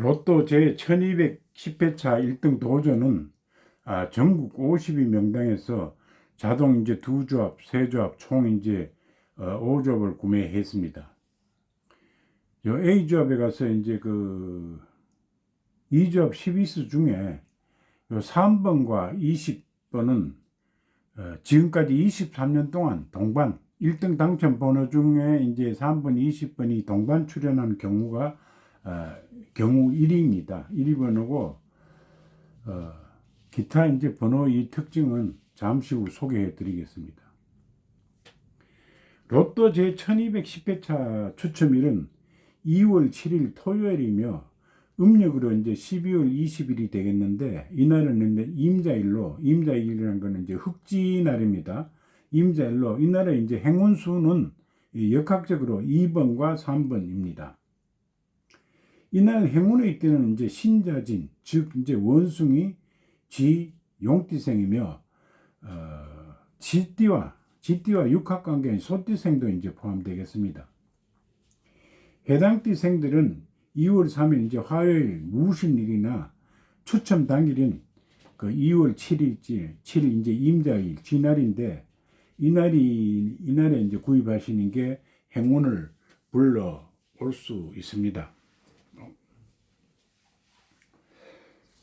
로또 제 1210회차 1등 도전은 아, 전국 52 명당에서 자동 이제 두 조합, 세 조합 총 이제 어, 5조합을 구매했습니다. 요 A 조합에 가서 이제 그 2조합 12수 중에 요 3번과 20번은 어, 지금까지 23년 동안 동반 1등 당첨 번호 중에 이제 3번, 20번이 동반 출연한 경우가 어, 경우 1위입니다. 1위 번호고 어, 기타 이제 번호 이 특징은 잠시 후 소개해 드리겠습니다. 로또 제 1210회차 추첨일은 2월 7일 토요일이며 음력으로 이제 12월 20일이 되겠는데 이날은 임자일로 임자일이라는 거는 이제 흑지날입니다. 임자일로 이날에 이제 행운수는 이 역학적으로 2번과 3번입니다. 이날 행운의 때는 이제 신자진 즉 이제 원숭이 쥐 용띠생이며 어, 쥐띠와 쥐띠와 육합관계인 소띠생도 이제 포함되겠습니다. 해당 띠생들은 2월 3일 이제 화요일 무신일이나 추첨 당일인 그 2월 7일째 7일 이제 임자일 쥐날인데 이날이 이날에 이제 구입하시는 게 행운을 불러 올 수 있습니다.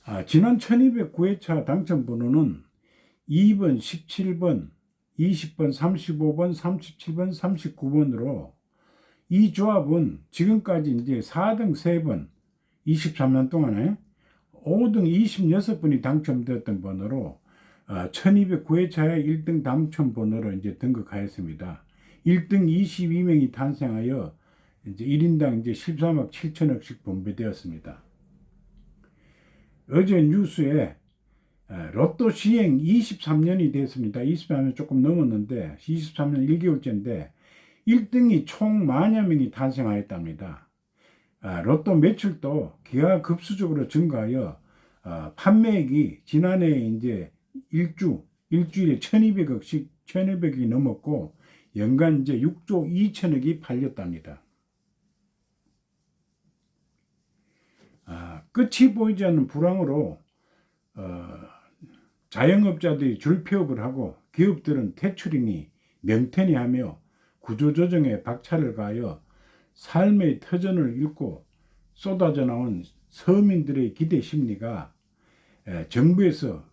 아, 지난 1209회차 당첨 번호는 2번, 17번, 20번, 35번, 37번, 39번으로 이 조합은 지금까지 이제 4등 3번, 23년 동안에 5등 26번이 당첨되었던 번호로 1209회차의 1등 당첨 번호로 이제 등극하였습니다. 1등 22명이 탄생하여 이제 1인당 이제 13억 7천억씩 분배되었습니다. 어제 뉴스에 로또 시행 23년이 됐습니다. 23년 조금 넘었는데 23년 1개월째인데 1등이 총 만여 명이 탄생하였답니다. 로또 매출도 기하급수적으로 증가하여 어, 판매액이 지난해 이제 일주 일주일에 1,200억씩 1,200억이 넘었고 연간 이제 6조 2천억이 팔렸답니다. 아, 끝이 보이지 않는 불황으로 어, 자영업자들이 줄폐업을 하고 기업들은 퇴출이니 명태니 하며 구조조정에 박차를 가하여 삶의 터전을 잃고 쏟아져 나온 서민들의 기대 심리가 정부에서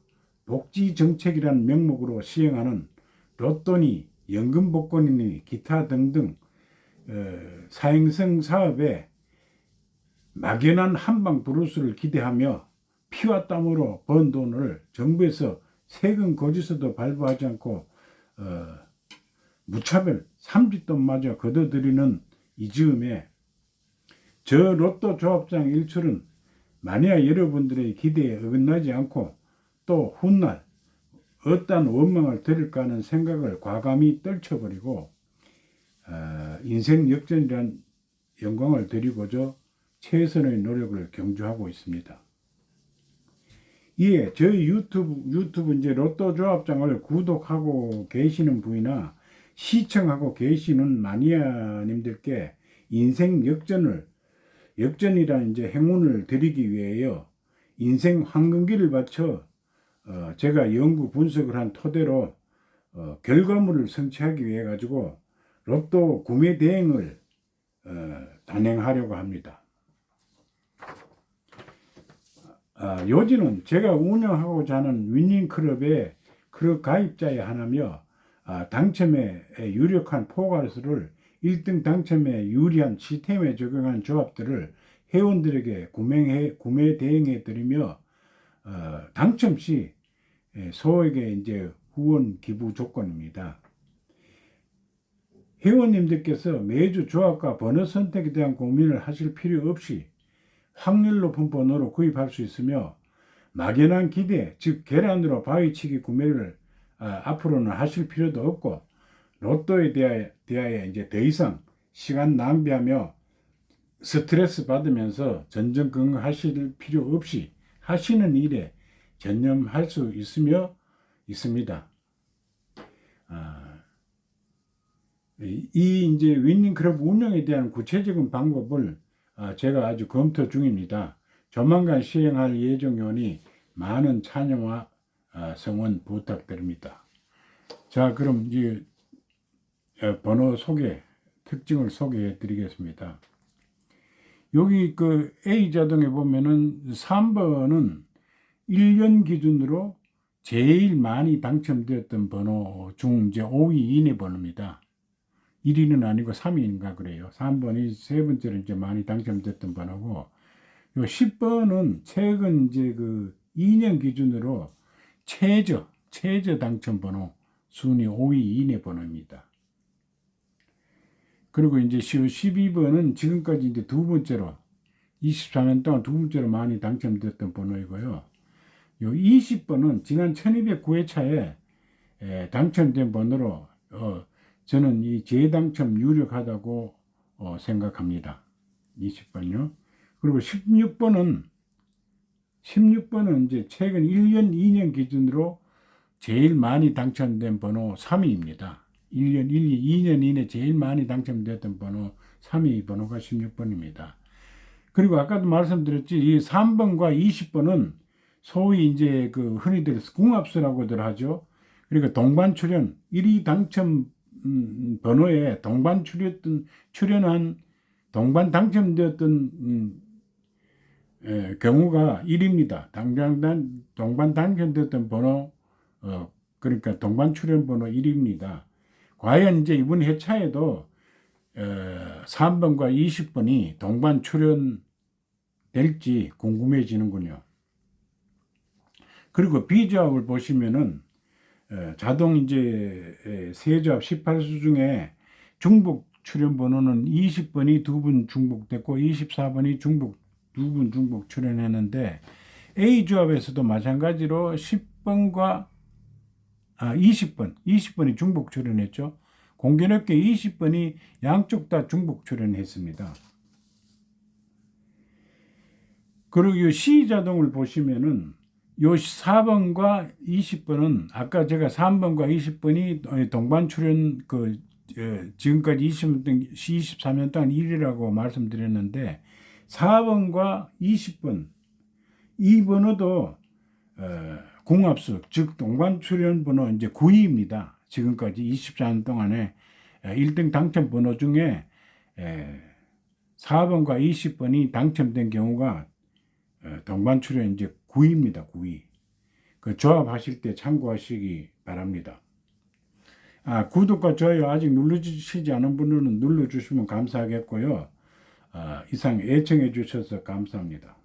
복지 정책이라는 명목으로 시행하는 로또니 연금 복권이니 기타 등등 어, 사행성 사업에 막연한 한방 브루스를 기대하며 피와 땀으로 번 돈을 정부에서 세금 고지서도 발부하지 않고 어, 무차별 삼짓돈마저 거둬들이는 이 즈음에 저 로또 조합장 일출은 만약 여러분들의 기대에 어긋나지 않고 또 훗날 어떤 원망을 드릴까 하는 생각을 과감히 떨쳐버리고 어, 인생 역전이란 영광을 드리고자 최선의 노력을 경주하고 있습니다. 이에 저희 유튜브 유튜브 이제 로또 조합장을 구독하고 계시는 분이나 시청하고 계시는 마니아님들께 인생 역전을 역전이라는 이제 행운을 드리기 위하여 인생 황금기를 바쳐 어, 제가 연구 분석을 한 토대로 어, 결과물을 성취하기 위해 가지고 로또 구매 대행을 어, 단행하려고 합니다. 아, 요지는 제가 운영하고자 하는 윈닝클럽의 클럽 가입자의 하나며 아, 당첨에 유력한 포괄수를 1등 당첨에 유리한 시스템에 적용한 조합들을 회원들에게 구매해, 구매 대행해 드리며 어, 당첨 시 소액의 이제 후원 기부 조건입니다. 회원님들께서 매주 조합과 번호 선택에 대한 고민을 하실 필요 없이 확률 높은 번호로 구입할 수 있으며 막연한 기대, 즉 계란으로 바위치기 구매를 아, 앞으로는 하실 필요도 없고 로또에 대하여, 대하여 이제 더 이상 시간 낭비하며 스트레스 받으면서 전전긍긍하실 필요 없이 하시는 일에 전념할 수 있으며 있습니다. 아, 이 이제 윈닝 클럽 운영에 대한 구체적인 방법을 아, 제가 아주 검토 중입니다. 조만간 시행할 예정이오니 많은 찬양과 어, 성원 부탁드립니다. 자, 그럼 이제 어, 번호 소개, 특징을 소개해 드리겠습니다. 여기 그 A 자동에 보면은 3번은 1년 기준으로 제일 많이 당첨되었던 번호 중 이제 5위 이내 번호입니다. 1위는 아니고 3위인가 그래요. 3번이 세 번째로 이제 많이 당첨됐던 번호고, 요 10번은 최근 이제 그 2년 기준으로 최저, 최저 당첨 번호 순위 5위 이내 번호입니다. 그리고 이제 12번은 지금까지 이제 두 번째로 24년 동안 두 번째로 많이 당첨됐던 번호이고요. 요 20번은 지난 1209회차에 당첨된 번호로 어, 저는 이 재당첨 유력하다고 어, 생각합니다. 20번요. 그리고 16번은 16번은 이제 최근 1년, 2년 기준으로 제일 많이 당첨된 번호 3위입니다. 1년, 1, 2년 이내 제일 많이 당첨됐던 번호 3위 번호가 16번입니다. 그리고 아까도 말씀드렸지 이 3번과 20번은 소위 이제 그 흔히들 궁합수라고들 하죠. 그러니까 동반 출연 1위 당첨 음, 번호에 동반 출연 출연한 동반 당첨되었던 음, 에, 경우가 1입니다. 당장 동반 당첨되었던 번호 어, 그러니까 동반 출연 번호 1입니다. 과연 이제 이번 회차에도 어, 3번과 20번이 동반 출연 될지 궁금해지는군요. 그리고 비조합을 보시면은 어, 자동 이제 에, 세조합 18수 중에 중복 출연 번호는 20번이 두 분 중복됐고 24번이 중복 두 분 중복 출연했는데 A 조합에서도 마찬가지로 10번과 아 20번 20번이 중복 출연했죠. 공교롭게 20번이 양쪽 다 중복 출연했습니다. 그리고 C 자동을 보시면은 요 4번과 20번은 아까 제가 3번과 20번이 동반 출연 그 에, 지금까지 20년 23년 동안 1위라고 말씀드렸는데 4번과 20번 이 번호도 어, 궁합수 즉 동반 출연 번호 이제 9위입니다. 지금까지 24년 동안에 1등 당첨 번호 중에 에, 4번과 20번이 당첨된 경우가 어, 동반 출연 이제 구입니다. 구이. 그 조합하실 때 참고하시기 바랍니다. 아, 구독과 좋아요 아직 눌러주시지 않은 분들은 눌러주시면 감사하겠고요. 아, 이상 애청해 주셔서 감사합니다.